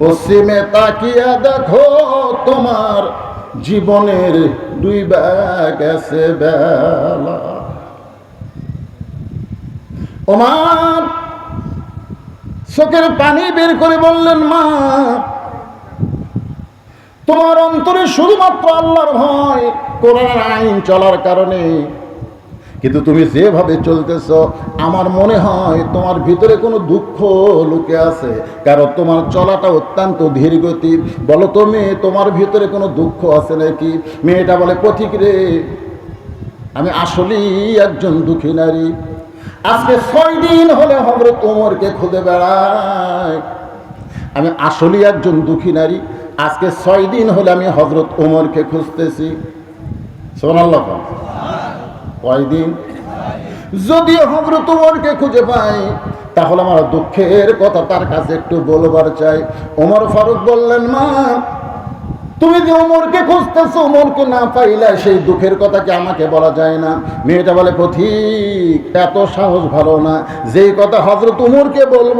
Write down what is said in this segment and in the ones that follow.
পশ্চিমে তাকিয়া দেখো, তোমার জীবনের দুই গেছে বেলা। ওমার চোখের পানি বের করে বললেন, মা, তোমার অন্তরে শুধুমাত্র আল্লাহর ভয় কোরআন আইন চলার কারণে কিন্তু তুমি যেভাবে চলতেছ, আমার মনে হয় তোমার ভিতরে কোনো দুঃখ লুকে আছে। কারণ তোমার চলাটা অত্যন্ত ধীর গতি বলো তো মেয়ে, তোমার ভিতরে কোনো দুঃখ আছে নাকি? মেয়েটা বলে, পথিক রে, আমি আসলেই একজন দুঃখী নারী। আজকে ছয় দিন হলে হবরে তোমরকে খুঁজে বেড়ায়। আমি আসলেই একজন দুঃখী নারী। আজকে ছয় দিন হলে আমি হজরত ওমরকে খুঁজতেছি। সোনাল্লাহ কয়দিন? যদিও হজরত ওমরকে খুঁজে পাই, তাহলে আমার দুঃখের কথা তার কাছে একটু বলবার চাই। ওমর ফারুক বললেন, মা তুমি যে ওমরকে খুঁজতেছো ওমরকে না পাইলে সেই দুঃখের কথা কি আমাকে বলা যায় না? মেয়েটা বলে পথিক এত সাহস ভালো না। যেই কথা হজরত উমরকে বলব,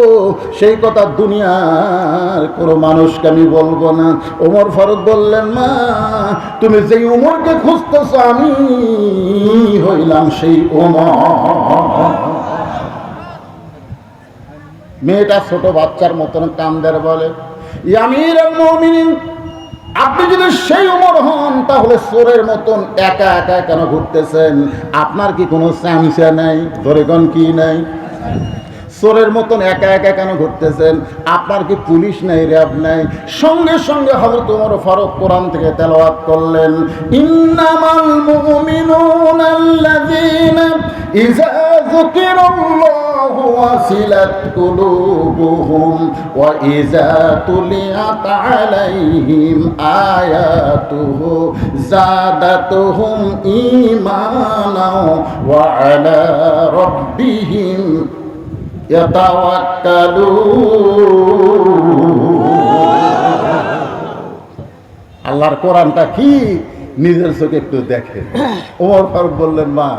সেই কথা দুনিয়ার কোনো মানুষকে আমি বলব না। ওমর ফরত বললেন, মা, তুমি যেই উমরকে খুঁজতেছো, আমি হইলাম সেই ওমর মেয়েটা ছোট বাচ্চার মতন কান্দের বলে ইয়ামির মুমিনিন আপনি যদি সেই উমর হন, তাহলে চোরের মতন একা একা কেন ঘুরতেছেন? আপনার কি কোনো চামচা নাই? ধরেগন কি নাই? চোরের মতন একা একা কেন ঘুরতেছেন? আপনার কি পুলিশ নাই, র্যাব নাই? সঙ্গে সঙ্গে হবে তোমার ফারুক কোরআন থেকে তেলাওয়াত করলেন, ইন্নামাল মুমিনুনা আল্লাযীনা ইযা যুকিরাল্লাহু কুলুবুহুম ওয়া ইযা তুলিয়াত আলাইহিম আয়াতুহু যাদাতুহুম ঈমানা ওয়া আলা রাব্বিহিম আল্লাহর কোরআনটা কি? নিজের চোখে একটু দেখে। ওমর ফারুক বললেন, মা,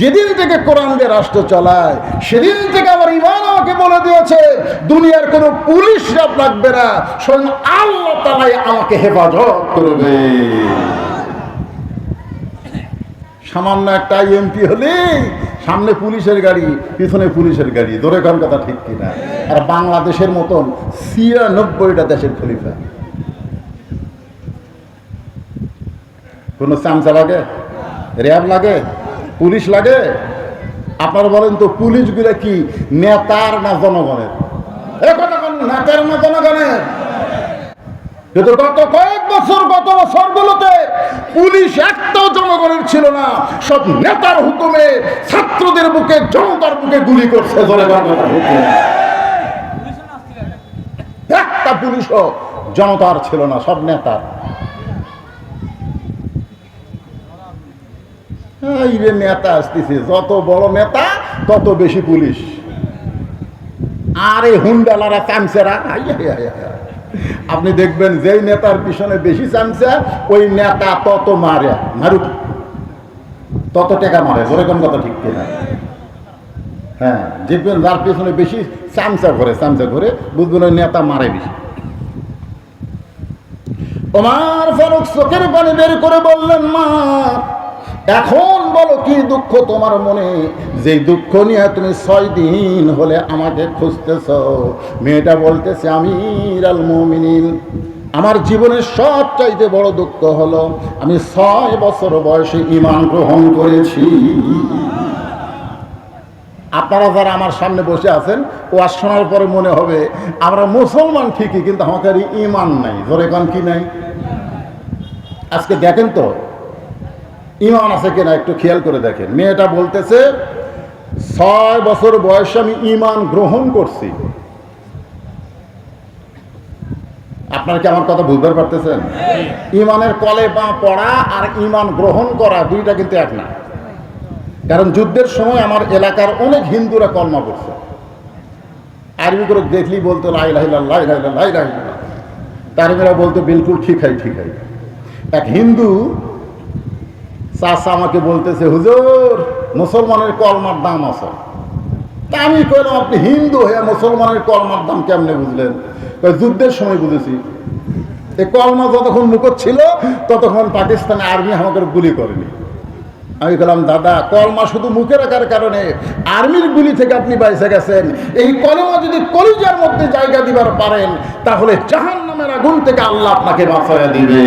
যেদিন থেকে কোরআন দিয়ে রাষ্ট্র চালায়, সেদিন থেকে আমার ইমান আমাকে বলে দিয়েছে, দুনিয়ার কোনো পুলিশ রাপ লাগবে না, স্বয়ং আল্লাহ তালাই আমাকে হেফাজত করবে। সামান্য একটা এমপি হলেই সামনে পুলিশের গাড়ি, পিছনে পুলিশের গাড়ি কার কথা ঠিক কিনা। আর বাংলাদেশের মতন ছিয়ানব্বইটা দেশের খলিফা। কোনো চামচা লাগে? র্যাব লাগে? পুলিশ লাগে? আপনারা বলেন তো পুলিশ পুলিশগুলো কি নেতার না জনগণের? নেতার না জনগণের? কিন্তু গত কয়েক বছর, গত বছরগুলোতে পুলিশ একটাও জনগণের ছিল না। সব নেতার হুকুমে ছাত্রদের বুকে, জনতার বুকে গুলি করছে জনগণের হুকুমে একটা পুলিশও জনতার ছিল না, সব নেতার। এই রে নেতা আসতেছে, যত বড় নেতা, তত বেশি পুলিশ। আরে হুন্ডালারা চামচেরা। আপনি দেখবেন যেই নেতার পিছনে বেশি চামচা, ওই নেতা তত মারে, মারুক। তত টাকা মারে যেরকম কথা ঠিক কিনা? হ্যাঁ দেখবেন যার পিছনে বেশি চামচা ঘরে চামচা ঘরে বুঝবেন ওই নেতা মারে বেশি। ওমার ফারুক চোখের পানি বের করে বললেন, মা এখন বলো কি দুঃখ তোমার মনে? যে দুঃখ নিয়ে তুমি ছয় দিন হলে আমাকে খুঁজতেছ, মেয়েটা বলতেছে আমি আল আমার জীবনের সব চাইতে বড় দুঃখ হলো, আমি ছয় বছর বয়সে ইমান গ্রহণ করেছি। আপনারা যারা আমার সামনে বসে আছেন ও আর শোনার পরে মনে হবে, আমরা মুসলমান ঠিকই, কিন্তু আমাদের ইমান নাই। ধরে কান কি নাই? আজকে দেখেন তো ইমান আছে কিনা একটু খেয়াল করে দেখেন। মেয়েটা বলতেছে ছয় বছর বয়সে আমি ইমান গ্রহণ করছি। আপনারা কি আমার কথা বুঝতে পারতেছেন? ইমানের কলে বা পড়া আর ইমান গ্রহণ করা দুইটা কিন্তু এক না। কারণ যুদ্ধের সময় আমার এলাকার অনেক হিন্দুরা কলমা পড়ছে আরবি করে দেখলি বলতো লাই লাই লাই লাই লাই লাই তারমেরা বলতো বিলকুল ঠিক হয় ঠিক হয় এক হিন্দু চাষা আমাকে বলতেছে, হুজুর, মুসলমানের কলমার দাম আছে। তা আমি কইলাম, আপনি হিন্দু হয়ে মুসলমানের কলমার দাম কেমনে বুঝলেন? যুদ্ধের সময় বুঝেছি। এই কলমা যতক্ষণ মুখত ছিল, ততক্ষণ পাকিস্তানে আর্মি আমাকে গুলি করেনি। আমি বললাম দাদা, কলমা শুধু মুখে রাখার কারণে, আর্মির গুলি থেকে আপনি বাইসে গেছেন। এই কলমা যদি কলিজার মধ্যে জায়গা দিবার পারেন, তাহলে জাহান নামের আগুন থেকে আল্লাহ আপনাকে বাঁচাইয়া দিবে।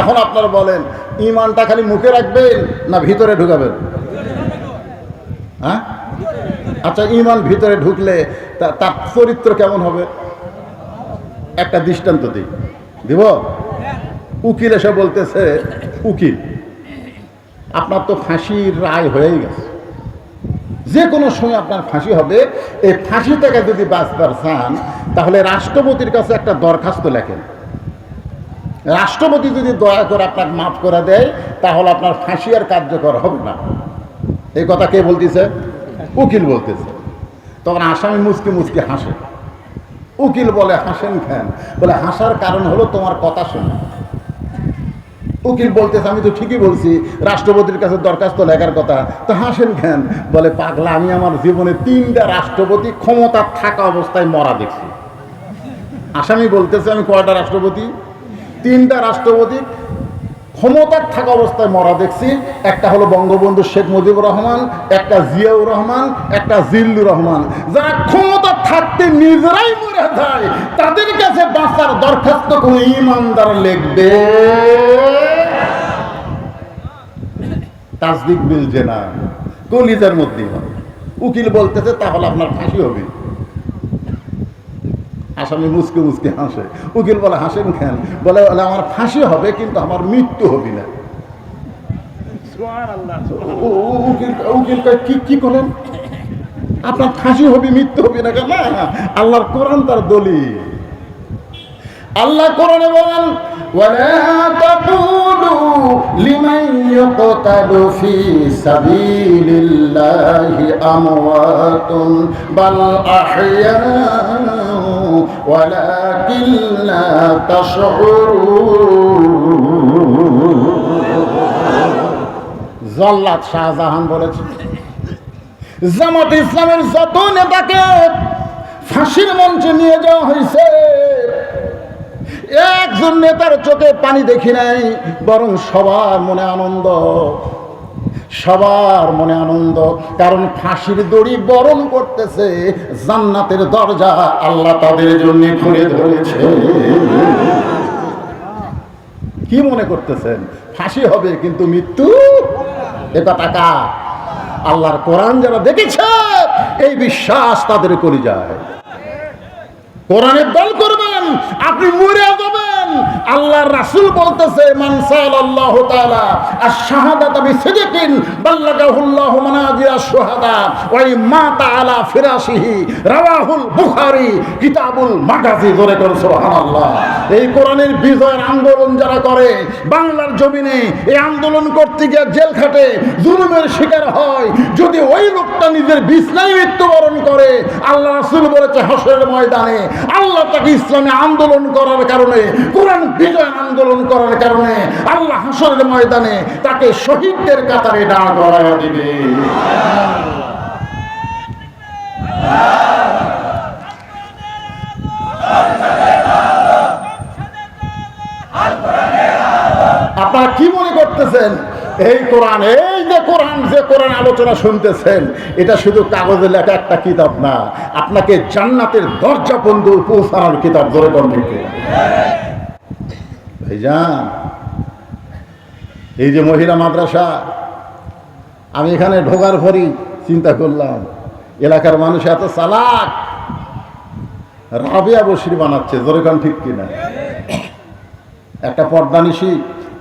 এখন আপনারা বলেন ইমানটা খালি মুখে রাখবেন না ভিতরে ঢুকাবেন? হ্যাঁ? আচ্ছা ইমান ভিতরে ঢুকলে তার চরিত্র কেমন হবে? একটা দৃষ্টান্ত দিই। দিব? উকিল এসে বলতেছে, উকিল, আপনার তো ফাঁসির রায় হয়েই গেছে। যে কোনো সময় আপনার ফাঁসি হবে। এই ফাঁসি থেকে যদি বাঁচবার চান, তাহলে রাষ্ট্রপতির কাছে একটা দরখাস্ত লেখেন। রাষ্ট্রপতি যদি দয়া করে আপনাকে মাফ করে দেয়, তাহলে আপনার ফাঁসি আর কার্যকর হবে না। এই কথা কে বলতেছে? উকিল বলতেছে। তখন আসামি মুসকি মুসকি হাসে। উকিল বলে, হাসেন খান বলে, হাসার কারণ হলো তোমার কথা শোনা। উকিল বলতেছে, আমি তো ঠিকই বলছি, রাষ্ট্রপতির কাছে দরখাস্ত লেখার কথা। তো হাসেন খান বলে, পাগলা, আমি আমার জীবনে তিনটা রাষ্ট্রপতি ক্ষমতা থাকা অবস্থায় মরা দেখছি। আসামি বলতেছে, আমি কয়টা রাষ্ট্রপতি? তিনটা রাষ্ট্রপতি ক্ষমতার থাকা অবস্থায় মরা দেখছি। একটা হলো বঙ্গবন্ধু শেখ মুজিবুর রহমান, একটা জিয়াউর রহমান, একটা জিল্লুর রহমান। যারা ক্ষমতা থাকতে নিজেরাই মরে যায়, তাদের কাছে বাঁচার দরখাস্ত কোন ইমানদার লিখবে? তাজদিক বিল জেনা। কলিজার মধ্যে উকিল বলতেছে, তাহলে আপনার ফাঁসি হবে। আসামি মুসকে মুসকে হাসে উকিল বলে হাসেন খান বলে বলে আমার ফাঁসি হবে কিন্তু আমার মৃত্যু হবে না উ- উ- উকিল উকিল কয়, কি কি করেন আপনার ফাঁসি হবে মৃত্যু হবে না কেন না আল্লাহর কোরআন তার দলিল আল্লাহ কোরআনে বলেন ولا تقولوا لمن يقتل في سبيل الله أموات بل أحياء ولكن لا تشعرون জল্লাদ শাহজাহান বলেছে জামাত ইসলামের যত নেতাকে ফাঁসির মঞ্চে নিয়ে যাওয়া হয়েছে একজন নেতার চোখে পানি দেখি নাই বরং সবার মনে আনন্দ সবার মনে আনন্দ, কারণ ফাঁসির দড়ি বরণ করতেছে জান্নাতের দরজা আল্লাহ তাদের জন্য খুলে ধরেছে। কি মনে করতেছেন? ফাঁসি হবে কিন্তু মৃত্যু? এটা টাকা। আল্লাহর কোরআন যারা দেখেছে, এই বিশ্বাস তাদের করে যায় কোরআনের দল করবেন, আপনি মরে যাবেন। কোরআনের বিজয়ের আন্দোলন যারা করে, বাংলার জমিনে এই আন্দোলন করতে গিয়ে জেল খাটে, জুলুমের শিকার হয়। যদি ওই লোকটা নিজের মৃত্যুবরণ করে, আল্লাহ রাসূল বলেছে, হাসরের ময়দানে আল্লাহ তাকে ইসলামে আন্দোলন করার কারণে কোরআন বিজয় আন্দোলন করার কারণে আল্লাহ হাসরের ময়দানে তাকে শহীদদের কাতারে দাঁড় করাইয়া দিবে। আপনারা কি মনে করতেছেন? এই কোরআন, এই যে কোরআন যে কোরআন আলোচনা শুনতেছেন, এটা শুধু কাগজে লেখা একটা কিতাব না, আপনাকে জান্নাতের দরজা বন্ধু পৌঁছানোর কিতাব ধরে কর্মকে ভাইজান, এই যে মহিলা মাদ্রাসা, আমি এখানে ঢোকার পরই চিন্তা করলাম, এলাকার মানুষ এত চালাক, রাবিয়া বসির বানাচ্ছে, জোরে কান ঠিক কিনা? একটা পর্দানিশী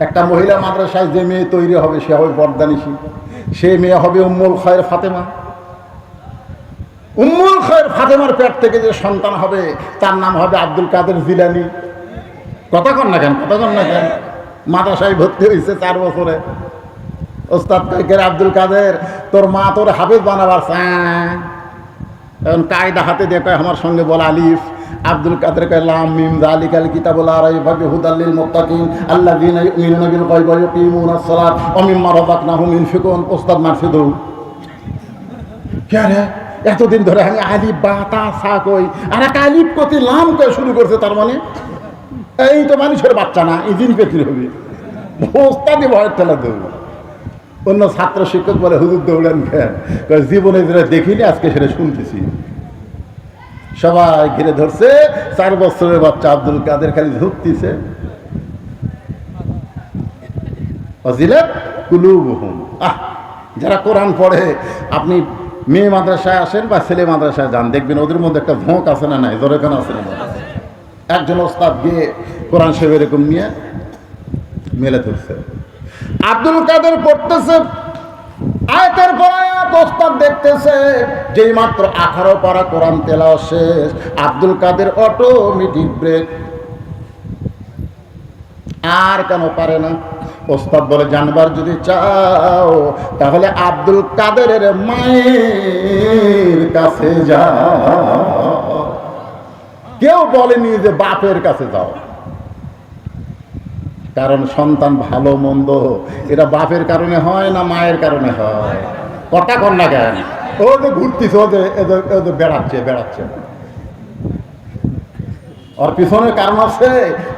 একটা মহিলা মাদ্রাসায় যে মেয়ে তৈরি হবে, সে হবে পর্দানিশী সে মেয়ে হবে উম্মুল খয়ের ফাতেমা। উম্মুল খয়ের ফাতেমার পেট থেকে যে সন্তান হবে, তার নাম হবে আব্দুল কাদের জিলানি। কথা কন না কেন? কথা কন না কেন? মাদ্রাসায় ভর্তি হয়েছে চার বছরে। ওস্তাদ কৈকের আব্দুল কাদের, তোর মা তোর হাফেজ বানাবার এখন কায়দা হাতে কয়, আমার সঙ্গে বলা আলিফ। আব্দুল কাদের কয়, লাম মিম জালিক আল কিতাবুল আরাই ভাবি হুদাল্লিল মুত্তাকিন, আল্লাযীনা ইউমিনুনা বিল গায়বি ওয়া ইউকিমুনাস সালাত ওয়া মিম্মা রাযাকনাহুম ইউনফিকুন ওস্তাদ মারছে দৌড়। কে রে? এতদিন ধরে আমি আলিফ বা তা সা কই? আর এক আলিফ কতি, লাম কয়ে শুরু করছে তার মানে? এই তো মানুষের বাচ্চা না, এই দিন পেতির হবে। ওস্তাদি ভয়ের ঠেলা দৌড় অন্য ছাত্র শিক্ষক বলে, হুজুর দৌড়েন খেন জীবনে যেটা দেখিনি, আজকে সেটা শুনতেছি। সবাই ঘিরে ধরছে, চার বছরের বাচ্চা আব্দুল কাদের খালি ঝুঁকতিছে। অজিলাত আহ, যারা কোরআন পড়ে, আপনি মেয়ে মাদ্রাসায় আসেন বা ছেলে মাদ্রাসায় যান, দেখবেন ওদের মধ্যে একটা ভোঁক আছে না নাই? জোরেখান আছে না? একজন ওস্তাদ গিয়ে কোরআন সাহেব এরকম নিয়ে মেলে ধরছে। আব্দুল কাদের পড়তেছে, আয়াতের পর আয়াত ওস্তাদ দেখতেছে, যেই মাত্র আঠারো পারা কোরআন তেলা শেষ, আব্দুল কাদের অটোমেটিক ব্রেক আর কেন পারে না? ওস্তাদ বলে, জানবার যদি চাও, তাহলে আব্দুল কাদেরের মায়ের কাছে যাও। কেউ বলেনি যে বাপের কাছে যাও। কারণ সন্তান ভালো, মন্দ, এটা বাপের কারণে হয় না মায়ের কারণে হয়? কটা না কেন? ও যে ঘুরতিছে, ও যে এদের এদের বেড়াচ্ছে বেড়াচ্ছে। ওর পিছনের কারণ আছে,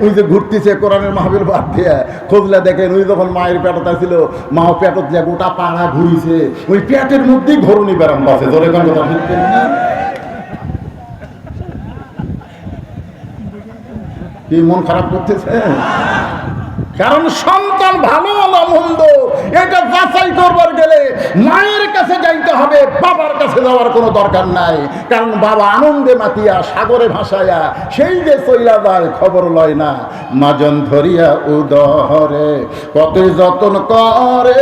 ওই যে ঘুরতেছে কোরআনের মাহবিল বাদ দিয়ে। খোঁজলে দেখেন, ওই যখন মায়ের পেটতা ছিল মা পেটত দিয়ে গোটা পাড়া ঘুরিছে। ওই পেটের মধ্যেই ঘরুনি বেড়ান আছে ধরে কোন, কথা না? কি মন খারাপ করতেছে? কারণ সন্তান ভালো মন্দ এটা যাচাই করবার গেলে মায়ের কাছে যাইতে হবে, বাবার কাছে যাওয়ার কোনো দরকার নাই। কারণ বাবা আনন্দে মাতিয়া, সাগরে ভাসায়া, সেই যে চইলা যায়, খবর লয় না। মাজন ধরিয়া উদহরে কত যতন করে,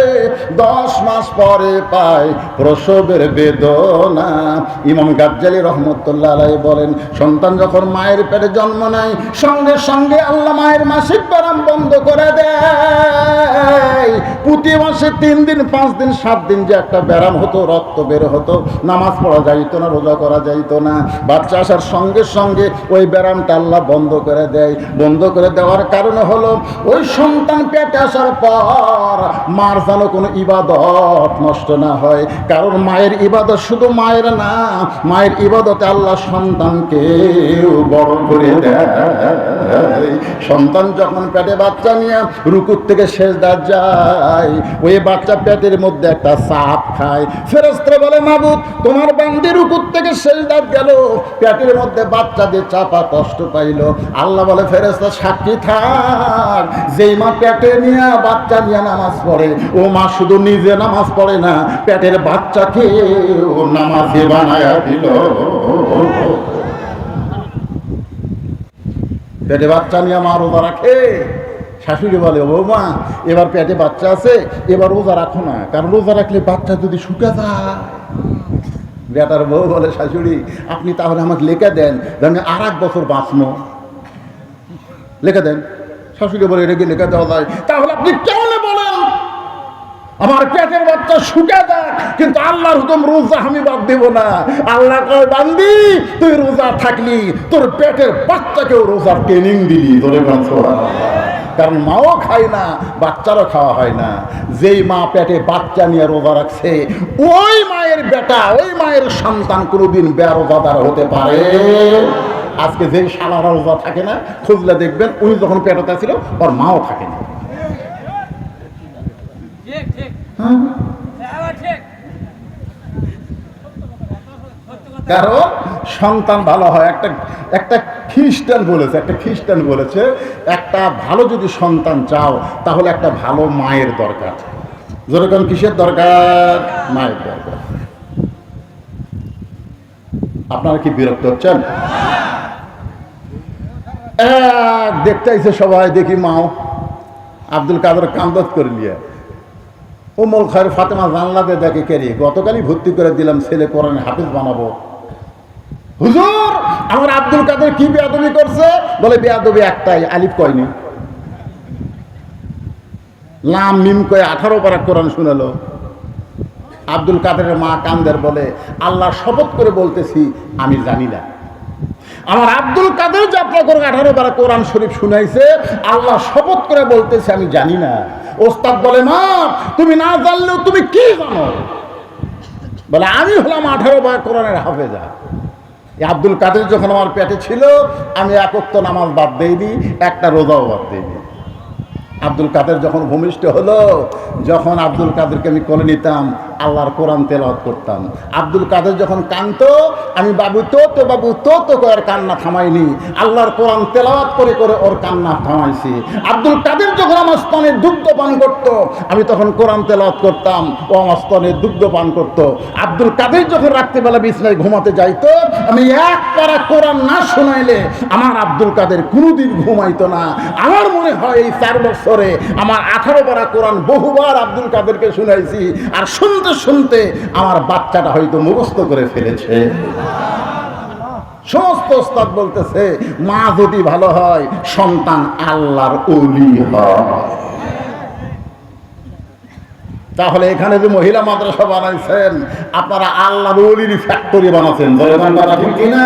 দশ মাস পরে পায় প্রসবের বেদনা। ইমাম গাজ্জালি রহমতুল্লাহ বলেন, সন্তান যখন মায়ের পেটে জন্ম নেয়, সঙ্গে সঙ্গে আল্লাহ মায়ের মাসিক ব্যারাম বন্ধ করে দেয়। প্রতি মাসে তিন দিন, পাঁচ দিন, সাত দিন যে একটা ব্যারাম হতো, রক্ত বের হতো, নামাজ পড়া যাইতো না, রোজা করা যাইতো না, বাচ্চা আসার সঙ্গে সঙ্গে ওই ব্যারামটা আল্লাহ বন্ধ করে দেয়। বন্ধ করে দেওয়ার কারণে হলো, ওই সন্তান পেটে আসার পর মার যেন কোনো ইবাদত নষ্ট না হয়। কারণ মায়ের ইবাদত শুধু মায়ের না, মায়ের ইবাদতে আল্লাহ সন্তানকে বড় করে দেয়। সন্তান যখন পেটে বাচ্চা নিয়ে রুকুর থেকে শেষ দাঁত যায় ওই বাচ্চা পেটের মধ্যে একটা সাপ খায়। ফেরস্ত্র বলে, মাবুদ, তোমার বান্দি রুকুর থেকে শেষ দাঁত গেল। পেটের মধ্যে বাচ্চা দিয়ে চাপা কষ্ট পাইল। আল্লাহ বলে ফেরেস্তা সাক্ষী থাক। যেই মা পেটে নিয়ে বাচ্চা নিয়ে নামাজ পড়ে, ও মা শুধু নিজে নামাজ পড়ে না, পেটের বাচ্চাকে ও নামাজে বানায়া দিল। পেটে বাচ্চা নিয়ে মা রোজা রাখে। শাশুড়ি বলে, ও মা, এবার পেটে বাচ্চা আছে, এবার রোজা রাখো না। কারণ রোজা রাখলে বাচ্চা যদি শুকে যায়। বেটার বউ বলে, শাশুড়ি, আপনি তাহলে আমাকে লেখা দেন আমি আর এক বছর বাঁচবো। লেখা দেন। শাশুড়ি বলে রেখে লেখা দেওয়া যায়? তাহলে আপনি কেমন বলেন? আমার পেটের বাচ্চা শুকে যাক, কিন্তু আল্লাহর হুকুম রোজা আমি বাদ দেব না। আল্লাহ কয়, বান্দি, তুই রোজা থাকলি, তোর পেটের বাচ্চাকেও রোজার ট্রেনিং দিলি। তোরে কারণ মাও খায় না বাচ্চারও খাওয়া হয় না। যেই মা পেটে বাচ্চা নিয়ে রোজা রাখছে ওই মায়ের বেটা ওই মায়ের সন্তান কোনোদিন বেরোজাদার হতে পারে। আজকে যে সালারা রোজা থাকে না খুঁজলে দেখবেন উনি যখন পেটতে ছিল ওর মাও থাকে না। হ্যাঁ আবার ঠিক কারণ সন্তান ভালো হয়। একটা একটা খ্রিস্টান বলেছে, একটা খ্রিস্টান বলেছে, একটা ভালো যদি সন্তান চাও, তাহলে একটা ভালো মায়ের দরকার। যেরকম কিসের দরকার? মায়ের দরকার। আপনারা কি বিরক্ত হচ্ছেন? এক, দেখতে সবাই, দেখি মাও। আব্দুল কাদের কান্দত করে নিয়ে। ও মোল খায়ের ফাতেমা জানলাতে দেখে কেরি গতকালই ভর্তি করে দিলাম, ছেলে কোরআনে হাফিজ বানাবো। হুজুর, আমার আব্দুল কাদের কি বেয়াদবি করছে? বলে, বেয়াদবি একটাই, আলিফ কয়নি। লাম মিম কয়ে আঠারো পারা কোরআন শুনালো। আব্দুল কাদেরের মা কান্দের বলে, আল্লাহ শপথ করে বলতেছি, আমি জানি না। আমার আব্দুল কাদের যাত্রা করে আঠারো বারা কোরআন শরীফ শুনাইছে, আল্লাহ শপথ করে বলতেছে, আমি জানি না। ওস্তাদ বলে, মা, তুমি না জানলেও তুমি কি জানো? বলে, আমি হলাম আঠারো বার কোরআনের হাফেজা। আব্দুল কাদের যখন আমার পেটে ছিল, আমি একত্র নামাজ বাদ দেইনি, একটা রোজাও বাদ দেইনি। আব্দুল কাদের যখন ভূমিষ্ঠ হলো, যখন আব্দুল কাদেরকে আমি কোলে নিতাম আল্লাহর কোরআন তেলাওয়াত করতাম। আব্দুল কাদের যখন কান্ত আমি, বাবু, তো তো, বাবু, তো তো করে কান্না থামাইনি আল্লাহর কোরআন তেলাওয়াত করে করে ওর কান্না থামাইছি। আব্দুল কাদের যখন আমার স্তনে দুগ্ধ পান করতো, আমি তখন কোরআন তেলাওয়াত করতাম, ও আমার স্তনে দুগ্ধ পান করতো। আব্দুল কাদের যখন রাত্রিবেলা বিছনায় ঘুমাতে যাইতো, আমি এক পারা কোরআন না শোনাইলে আমার আব্দুল কাদের কোনোদিন ঘুমাইতো না। আমার মনে হয় এই চার বছরে আমার আঠারো পারা কোরআন বহুবার আব্দুল কাদেরকে শুনাইছি, আর শুনতে শুনতে শুনতে আমার বাচ্চাটা হয়তো মুখস্থ করে ফেলেছে। সমস্ত ওস্তাদ বলতেছে, মা যদি ভালো হয়, সন্তান আল্লাহর অলি হয়। তাহলে এখানে যে মহিলা মাদ্রাসা বানাইছেন, আপনারা আল্লাহর অলির ফ্যাক্টরি বানাচ্ছেন কিনা?